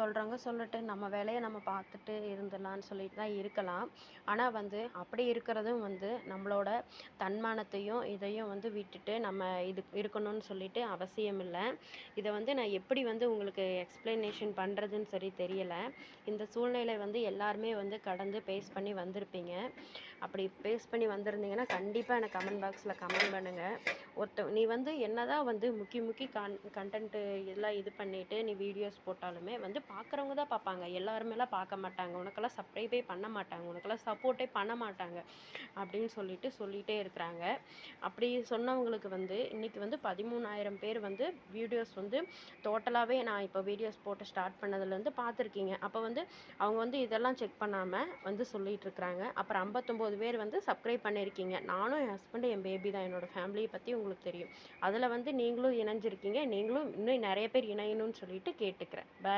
சொல்கிறவங்க சொல்லட்டு நம்ம வேலையை நம்ம பார்த்துட்டு இருந்துடலான்னு சொல்லிட்டு தான் இருக்கலாம். ஆனால் வந்து அப்படி இருக்கிறதும் வந்து நம்மளோட தன்மானத்தையும் இதையும் வந்து விட்டுட்டு நம்ம இது இருக்கணும்னு சொல்லிட்டு அவசியம் இல்லை. இதை வந்து நான் எப்படி வந்து உங்களுக்கு எக்ஸ்ப்ளனேஷன் பண்ணுறதுன்னு சரி தெரியலை. இந்த சூழ்நிலை வந்து எல்லாருமே வந்து கடந்து பேஸ் பண்ணி வந்திருப்பீங்க. அப்படி பேஸ் பண்ணி வந்திருந்தீங்கன்னா கண்டிப்பாக எனக்கு கமெண்ட் பாக்ஸில் கமெண்ட் பண்ணுங்கள் ஒருத்த நீ வந்து என்னதான் வந்து முக்கி முக்கி கன் கண்டென்ட்டு எல்லாம் இது பண்ணிவிட்டு நீ வீடியோஸ் போட்டாலுமே வந்து பார்க்குறவங்க தான் பார்ப்பாங்க எல்லாருமேலாம் பார்க்க மாட்டாங்க. உனக்கெல்லாம் சப்ஸ்கிரைபே பண்ண மாட்டாங்க. உனக்கெல்லாம் சப்போர்ட்டே பண்ண மாட்டாங்க. அப்படின்னு சொல்லிட்டு சொல்லிகிட்டே இருக்கிறாங்க. அப்படி சொன்னவங்களுக்கு வந்து இன்றைக்கி வந்து பதிமூணாயிரம் பேர் வந்து வீடியோஸ் வந்து டோட்டலாகவே நான் இப்போ வீடியோஸ் போட்டு ஸ்டார்ட் பண்ணதுலேருந்து பார்த்துருக்கீங்க அப்போ வந்து அவங்க வந்து இதெல்லாம் செக் பண்ணாமல் வந்து சொல்லிட்டு இருக்கிறாங்க. அப்புறம் ஐம்பத்தொம்போது பேர் வந்து சப்ஸ்கிரைப் பண்ணியிருக்கீங்க நானும் என் ஹஸ்பண்டு என் பேபி தான். என்னோடய ஃபேமிலியை பற்றி உங்களுக்கு தெரியும். அதில் வந்து நீங்களும் இணைஞ்சிருக்கீங்க. நீங்களும் இன்னும் நிறைய பேர் இணையணும்னு சொல்லிட்டு கேட்டுக்கிறேன். பை